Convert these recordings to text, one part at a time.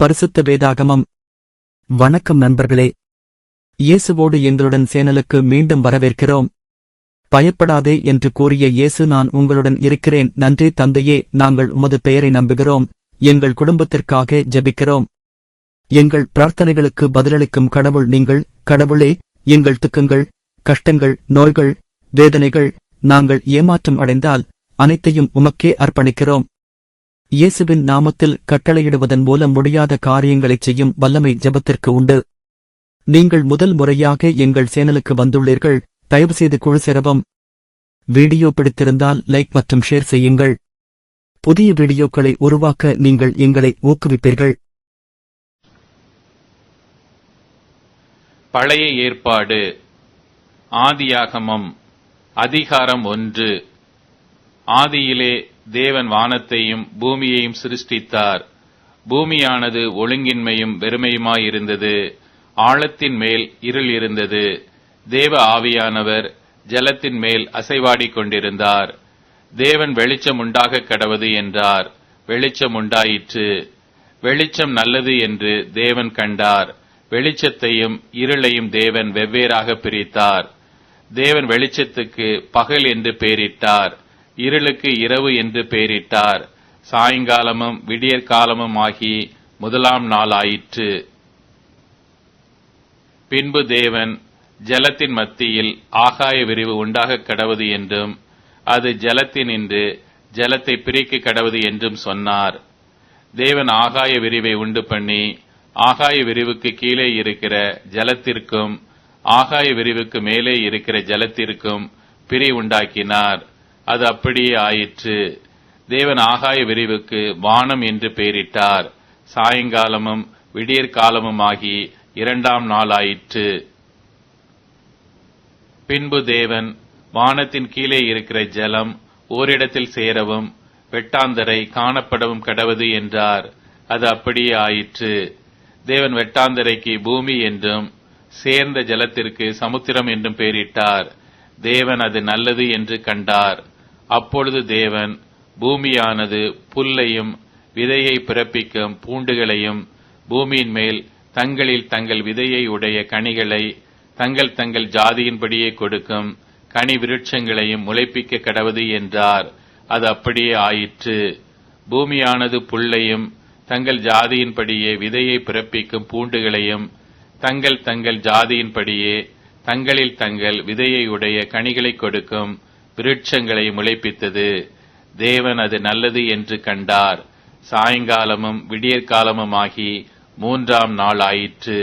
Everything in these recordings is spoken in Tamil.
பரிசுத்த வேதாகமம். வணக்கம் நண்பர்களே. இயேசுவோடு எங்களுடன் சேனலுக்கு மீண்டும் வரவேற்கிறோம். பயப்படாதே என்று கூறிய இயேசு நான் உங்களுடன் இருக்கிறேன். நன்றி தந்தையே நாங்கள் உமது பெயரை நம்புகிறோம். எங்கள் குடும்பத்திற்காக ஜபிக்கிறோம். எங்கள் பிரார்த்தனைகளுக்கு பதிலளிக்கும் கடவுள் நீங்கள். கடவுளே எங்கள் துக்கங்கள் கஷ்டங்கள் நோய்கள் வேதனைகள் நாங்கள் ஏமாற்றம் அடைந்தால் அனைத்தையும் உமக்கே அர்ப்பணிக்கிறோம். இயேசுவின் நாமத்தில் கட்டளையிடுவதன் மூலம் முடியாத காரியங்களைச் செய்யும் வல்லமை ஜெபத்திற்கு உண்டு. நீங்கள் முதல் முறையாக எங்கள் சேனலுக்கு வந்துள்ளீர்கள். தயவுசெய்து குழு சேரவும் வீடியோ பிடித்திருந்தால் லைக் மற்றும் ஷேர் செய்யுங்கள். புதிய வீடியோக்களை உருவாக்க நீங்கள் எங்களை ஊக்குவிப்பீர்கள். பழைய ஏற்பாடு. ஆதியாகமம். அதிகாரம் ஒன்று. ஆதியிலே தேவன் வானத்தையும் பூமியையும் சிருஷ்டித்தார். பூமியானது ஒழுங்கின்மையும் வெறுமையுமாயிருந்தது. ஆழத்தின் மேல் இருள் இருந்தது. தேவ ஆவியானவர் ஜலத்தின் மேல் அசைவாடிக் கொண்டிருந்தார். தேவன் வெளிச்சம் உண்டாக கடவது என்றார். வெளிச்சம் உண்டாயிற்று. வெளிச்சம் நல்லது என்று தேவன் கண்டார். வெளிச்சத்தையும் இருளையும் தேவன் வெவ்வேறாக பிரித்தார். தேவன் வெளிச்சத்துக்கு பகல் என்று பெயரிட்டார் இருளுக்கு இரவு என்று பெயரிட்டார். சாயங்காலமும் விடியற்காலமும் ஆகி முதலாம் நாள் ஆயிற்று பின்பு தேவன் ஜலத்தின் மத்தியில் ஆகாய விரிவு உண்டாக கடவது என்றும் அது ஜலத்தினின்று ஜலத்தை பிரிக்க கடவது என்றும் சொன்னார். தேவன் ஆகாய விரிவை உண்டு பண்ணி ஆகாய விரிவுக்கு கீழே இருக்கிற ஜலத்திற்கும் ஆகாய விரிவுக்கு மேலே இருக்கிற ஜலத்திற்கும் பிரி உண்டாக்கினார். அது அப்படியே ஆயிற்று. தேவன் ஆகாய விரிவுக்கு வானம் என்று பெயரிட்டார். சாயங்காலமும் விடியற்காலமுமாகி இரண்டாம் நாள் ஆயிற்று. பின்பு தேவன் வானத்தின் கீழே இருக்கிற ஜலம் ஓரிடத்தில் சேரவும் வெட்டாந்தரை காணப்படவும் கடவது என்றார். அது அப்படியே ஆயிற்று. தேவன் வெட்டாந்தரைக்கு பூமி என்றும் சேர்ந்த ஜலத்திற்கு சமுத்திரம் என்றும் பெயரிட்டார். தேவன் அது நல்லது என்று கண்டார். அப்பொழுது தேவன் பூமியானது புல்லையும் விதையை பிறப்பிக்கும் பூண்டுகளையும் பூமியின் மேல் தங்களில் தங்கள் விதையை உடைய கனிகளை தங்கள் தங்கள் ஜாதியின்படியே கொடுக்கும் கனி விருட்சங்களையும் முளைப்பிக்க கடவுது என்றார். அது அப்படியே ஆயிற்று. பூமியானது புல்லையும் தங்கள் ஜாதியின்படியே விதையை பிறப்பிக்கும் பூண்டுகளையும் தங்கள் தங்கள் ஜாதியின்படியே தங்களில் தங்கள் விதையை உடைய கனிகளை கொடுக்கும் விருட்சங்களை முளைப்பித்தது. தேவன் அது நல்லது என்று கண்டார். சாயங்காலமும் விடியற்காலமும் ஆகி மூன்றாம் நாள் ஆயிற்று.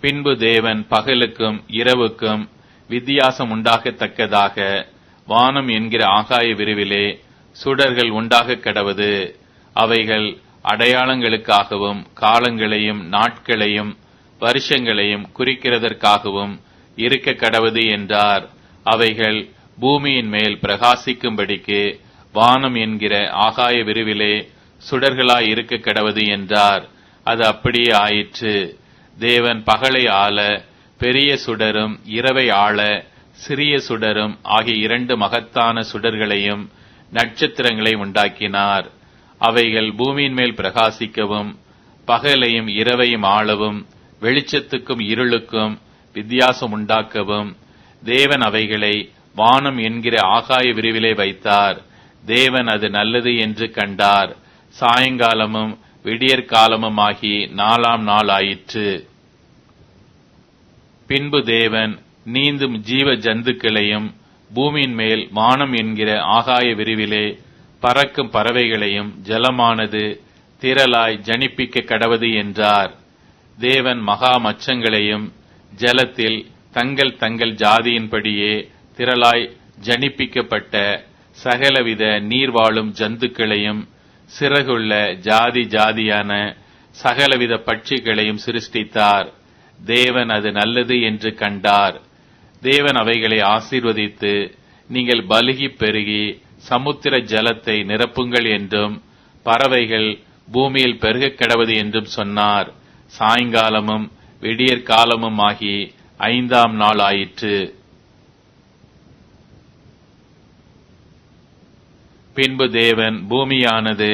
பின்பு தேவன் பகலுக்கும் இரவுக்கும் வித்தியாசம் உண்டாகத்தக்கதாக வானம் என்கிற ஆகாய விரிவிலே சுடர்கள் உண்டாக கடவது. அவைகள் அடையாளங்களுக்காகவும் காலங்களையும் நாட்களையும் வருஷங்களையும் குறிக்கிறதற்காகவும் இருக்க கடவது என்றார். அவைகள் பூமியின் மேல் பிரகாசிக்கும்படிக்கு வானம் என்கிற ஆகாய விரிவிலே சுடர்களாய் இருக்க கிடவது என்றார். அது அப்படியே ஆயிற்று. தேவன் பகலை ஆள பெரிய சுடரும் இரவை ஆள சிறிய சுடரும் ஆகிய இரண்டு மகத்தான சுடர்களையும் நட்சத்திரங்களை உண்டாக்கினார். அவைகள் பூமியின் மேல் பிரகாசிக்கவும் பகலையும் இரவையும் ஆளவும் வெளிச்சத்துக்கும் இருளுக்கும் வித்தியாசம் உண்டாக்கவும் தேவன் அவைகளை வானம் என்கிற ஆகாய விரிவிலே வைத்தார். தேவன் அது நல்லது என்று கண்டார். சாயங்காலமும் விடியற்காலமும் ஆகி நாலாம் நாள் ஆயிற்று. பின்பு தேவன் நீந்தும் ஜீவ ஜந்துக்களையும் பூமியின் மேல் வானம் என்கிற ஆகாய விரிவிலே பறக்கும் பறவைகளையும் ஜலமானது திரளாய் ஜனிப்பிக்க கடவது என்றார். தேவன் மகா மச்சங்களையும் ஜலத்தில் தங்கள் தங்கள் ஜாதியின்படியே திரளாய் ஜனிப்பிக்கப்பட்ட சகலவித நீர்வாழும் ஜந்துக்களையும் சிறகுள்ள ஜாதி ஜாதியான சகலவித பட்சிகளையும் சிருஷ்டித்தார். தேவன் அது நல்லது என்று கண்டார். தேவன் அவைகளை ஆசீர்வதித்து நீங்கள் பலுகி பெருகி சமுத்திர ஜலத்தை நிரப்புங்கள் என்றும் பறவைகள் பூமியில் பெருகக் கிடவது என்றும் சொன்னார். சாயங்காலமும் விடியற்காலமும் ஆகி ஐந்தாம் நாள் ஆயிற்று பின்பு தேவன் பூமியானது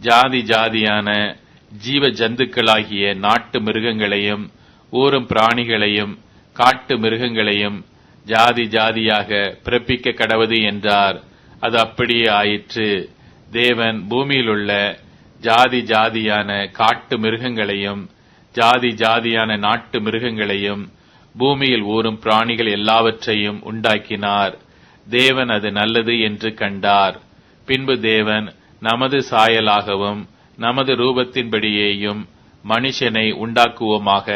ஜாதி ஜாதியான ஜீவ ஜந்துக்களாகிய நாட்டு மிருகங்களையும் ஊரும் பிராணிகளையும் காட்டு மிருகங்களையும் ஜாதி ஜாதியாக பிறப்பிக்க கடவது என்றார். அது அப்படியே ஆயிற்று. தேவன் பூமியிலுள்ள ஜாதி ஜாதியான காட்டு மிருகங்களையும் ஜாதி ஜாதியான நாட்டு மிருகங்களையும் பூமியில் ஊறும் பிராணிகள் எல்லாவற்றையும் உண்டாக்கினார். தேவன் அது நல்லது என்று கண்டார். பின்பு தேவன் நமது சாயலாகவும் நமது ரூபத்தின்படியேயும் மனுஷனை உண்டாக்குவோமாக.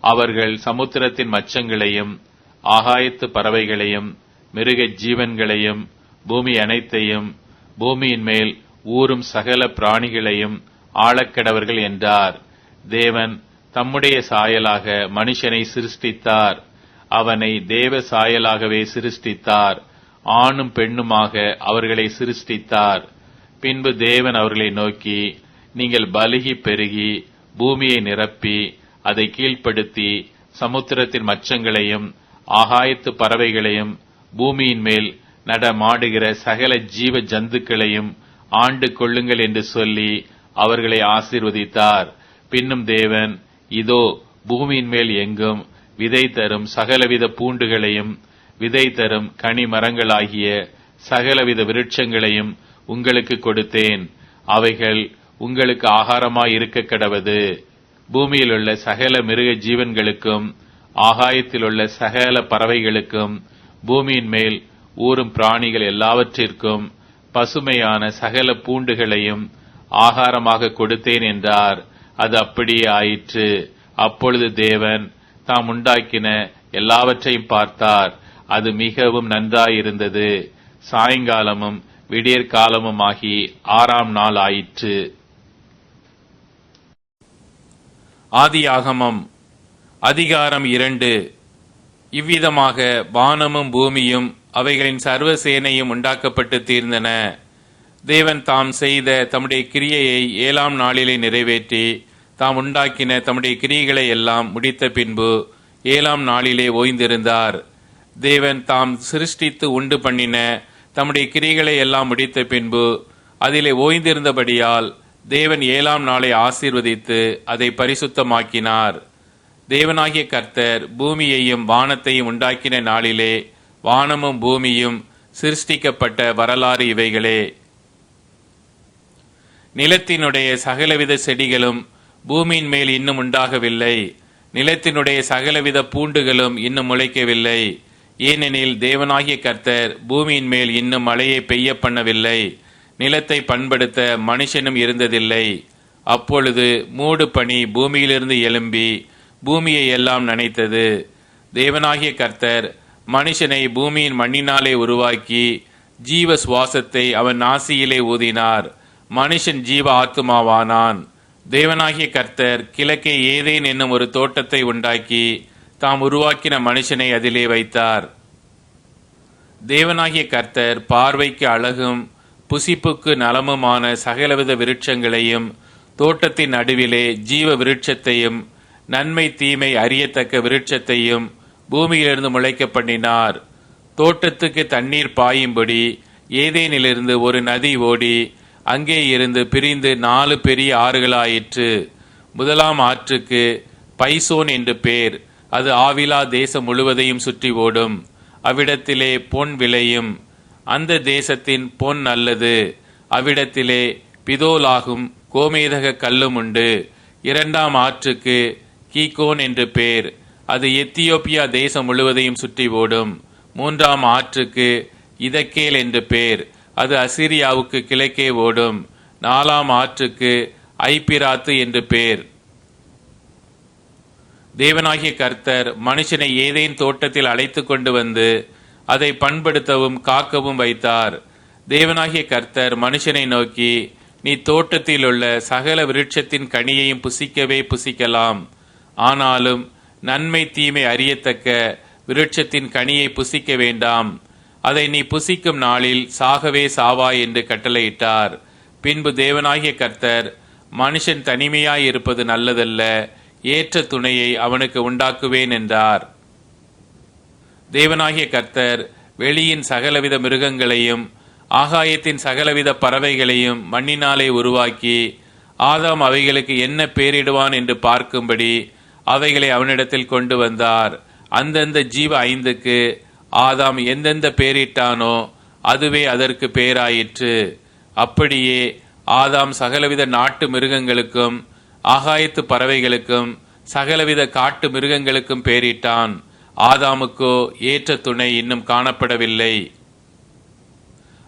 அவர்கள் சமுத்திரத்தின் மச்சங்களையும் ஆகாயத்து பறவைகளையும் மிருக ஜீவன்களையும் பூமி அனைத்தையும் பூமியின் மேல் ஊறும் சகல பிராணிகளையும் ஆளக்கடவர்கள் என்றார். தேவன் தம்முடைய சாயலாக மனுஷனை சிருஷ்டித்தார். அவனை தேவ சாயலாகவே சிருஷ்டித்தார். ஆணும் பெண்ணுமாக அவர்களை சிருஷ்டித்தார். பின்பு தேவன் அவர்களை நோக்கி நீங்கள் பலுகி பெருகி பூமியை நிரப்பி அதை கீழ்ப்படுத்தி சமுத்திரத்தின் மச்சங்களையும் ஆகாயத்து பறவைகளையும் பூமியின் மேல் நடமாடுகிற சகல ஜீவ ஜந்துக்களையும் ஆண்டு கொள்ளுங்கள் என்று சொல்லி அவர்களை ஆசீர்வதித்தார். பின்னும் தேவன் இதோ பூமியின் மேல் எங்கும் விதை தரும் சகலவித பூண்டுகளையும் விதை தரும் கனி மரங்களாகிய சகலவித விருட்சங்களையும் உங்களுக்கு கொடுத்தேன். அவைகள் உங்களுக்கு ஆகாரமாய் இருக்க கடவது. பூமியிலுள்ள சகல மிருக ஜீவன்களுக்கும் ஆகாயத்திலுள்ள சகல பறவைகளுக்கும் பூமியின் மேல் ஊறும் பிராணிகள் எல்லாவற்றிற்கும் பசுமையான சகல பூண்டுகளையும் ஆகாரமாக கொடுத்தேன் என்றார். அது அப்படியே ஆயிற்று. அப்பொழுது தேவன் தாம் உண்டாக்கின எல்லாவற்றையும் பார்த்தார். அது மிகவும் நன்றாயிருந்தது. சாயங்காலமும் விடியற்காலமுமாகி ஆறாம் நாள் ஆயிற்று. ஆதியாகமம் அதிகாரம் இரண்டு. இவ்விதமாக வானமும் பூமியும் அவைகளின் சர்வ சேனையும் உண்டாக்கப்பட்டு தீர்ந்தன. தேவன் தாம் செய்த தம்முடைய கிரியையை ஏழாம் நாளிலே நிறைவேற்றி தாம் உண்டாக்கின தம்முடைய கிரியைகளை எல்லாம் முடித்த பின்பு ஏழாம் நாளிலே ஓய்ந்திருந்தார். தேவன் தாம் சிருஷ்டித்து உண்டு பண்ணின தம்முடைய கிரிகளை எல்லாம் முடித்த பின்பு அதிலே ஓய்ந்திருந்தபடியால் தேவன் ஏழாம் நாளை ஆசீர்வதித்து அதை பரிசுத்தமாக்கினார். தேவனாகிய கர்த்தர் பூமியையும் வானத்தையும் உண்டாக்கின நாளிலே வானமும் பூமியும் சிருஷ்டிக்கப்பட்ட வரலாறு இவைகளே. நிலத்தினுடைய சகலவித செடிகளும் பூமியின் மேல் இன்னும் உண்டாகவில்லை. நிலத்தினுடைய சகலவித பூண்டுகளும் இன்னும் முளைக்கவில்லை. ஏனெனில் தேவனாகிய கர்த்தர் பூமியின் மேல் இன்னும் மழையை பெய்ய பண்ணவில்லை. நிலத்தை பண்படுத்த மனுஷனும் இருந்ததில்லை. அப்பொழுது மூடு பனி பூமியிலிருந்து எழும்பி பூமியை எல்லாம் நனைத்தது. தேவனாகிய கர்த்தர் மனுஷனை பூமியின் மண்ணினாலே உருவாக்கி ஜீவ சுவாசத்தை அவன் நாசியிலே ஊதினார். மனுஷன் ஜீவ ஆத்துமாவானான். தேவனாகிய கர்த்தர் கிழக்கே ஏதேன் என்னும் ஒரு தோட்டத்தை உண்டாக்கி தாம் உருவாக்கின மனுஷனை அதிலே வைத்தார். தேவனாகிய கர்த்தர் பார்வைக்கு அழகும் புசிப்புக்கு நலமுமான சகலவித விருட்சங்களையும் தோட்டத்தின் நடுவிலே ஜீவ விருட்சத்தையும் நன்மை தீமை அறியத்தக்க விருட்சத்தையும் பூமியிலிருந்து முளைக்க பண்ணினார். தோட்டத்துக்கு தண்ணீர் பாயும்படி ஏதேனிலிருந்து ஒரு நதி ஓடி அங்கே இருந்து பிரிந்து நாலு பெரிய ஆறுகளாயிற்று. முதலாம் ஆற்றுக்கு பைசோன் என்று பேர். அது ஆவிலா தேசம் முழுவதையும் சுற்றி ஓடும். அவ்விடத்திலே பொன் விளையும். அந்த தேசத்தின் பொன் நல்லது. அவ்விடத்திலே பிதோலாகும் கோமேதக கல்லும் உண்டு. இரண்டாம் ஆற்றுக்கு கீகோன் என்று பேர். அது எத்தியோப்பியா தேசம் முழுவதையும் சுற்றி ஓடும். மூன்றாம் ஆற்றுக்கு இதக்கேல் என்று பேர். அது அசிரியாவுக்கு கிழக்கே ஓடும். நாலாம் ஆற்றுக்கு ஐப்பிராத்து என்று பேர். தேவனாகிய கர்த்தர் மனுஷனை ஏதேன் தோட்டத்தில் அழைத்து கொண்டு வந்து அதை பண்படுத்தவும் காக்கவும் வைத்தார். தேவனாகிய கர்த்தர் மனுஷனை நோக்கி நீ தோட்டத்தில் உள்ள சகல விருட்சத்தின் கனியையும் புசிக்கவே புசிக்கலாம். ஆனாலும் நன்மை தீமை அறியத்தக்க விருட்சத்தின் கனியை புசிக்க வேண்டாம். அதை நீ புசிக்கும் நாளில் சாகவே சாவாய் என்று கட்டளையிட்டார். பின்பு தேவனாகிய கர்த்தர் மனுஷன் தனிமையாய் இருப்பது நல்லதல்ல ஏற்ற துணையை அவனுக்கு உண்டாக்குவேன் என்றார். தேவனாகிய கர்த்தர் வெளியின் சகலவித மிருகங்களையும் ஆகாயத்தின் சகலவித பறவைகளையும் மண்ணினாலே உருவாக்கி ஆதாம் அவைகளுக்கு என்ன பேரிடுவான் என்று பார்க்கும்படி அவைகளை அவனிடத்தில் கொண்டு வந்தார். அந்தந்த ஜீவ ஐந்துக்கு ஆதாம் எந்தெந்த பேரிட்டானோ அதுவே அதற்கு பேராயிற்று. அப்படியே ஆதாம் சகலவித நாட்டு மிருகங்களுக்கும் ஆகாயத்து பறவைகளுக்கும் சகலவித காட்டு மிருகங்களுக்கும் பேரிட்டான். ஆதாமுக்கோ ஏற்ற துணை இன்னும் காணப்படவில்லை.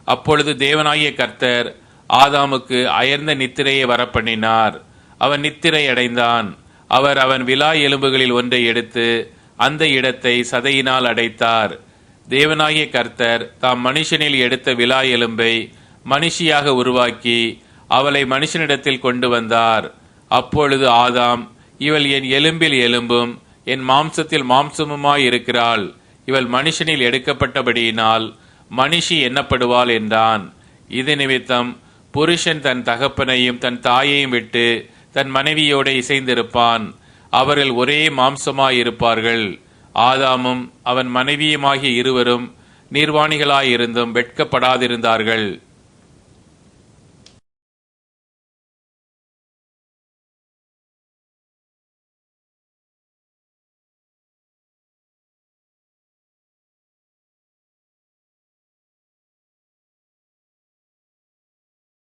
அப்பொழுது தேவனாகிய கர்த்தர் ஆதாமுக்கு அயர்ந்த நித்திரையை வரப்பண்ணினார். அவன் நித்திரை அடைந்தான். அவர் அவன் விழா எலும்புகளில் ஒன்றை எடுத்து அந்த இடத்தை சதையினால் அடைத்தார். தேவனாகிய கர்த்தர் தாம் மனுஷனில் எடுத்த விழா எலும்பை மனுஷியாக உருவாக்கி அவளை மனுஷனிடத்தில் கொண்டு வந்தார். அப்பொழுது ஆதாம் இவள் என் எலும்பில் எலும்பும் என் மாம்சத்தில் மாம்சமுமாய் இருக்கிறாள். இவள் மனுஷனில் எடுக்கப்பட்டபடியினால் மனுஷி எண்ணப்படுவாள் என்றான். இது நிமித்தம் புருஷன் தன் தகப்பனையும் தன் தாயையும் விட்டு தன் மனைவியோடு இசைந்திருப்பான். அவர்கள் ஒரே மாம்சமாயிருப்பார்கள். ஆதாமும் அவன் மனைவியுமாகிய இருவரும் நிர்வாணிகளாயிருந்தும் வெட்கப்படாதிருந்தார்கள்.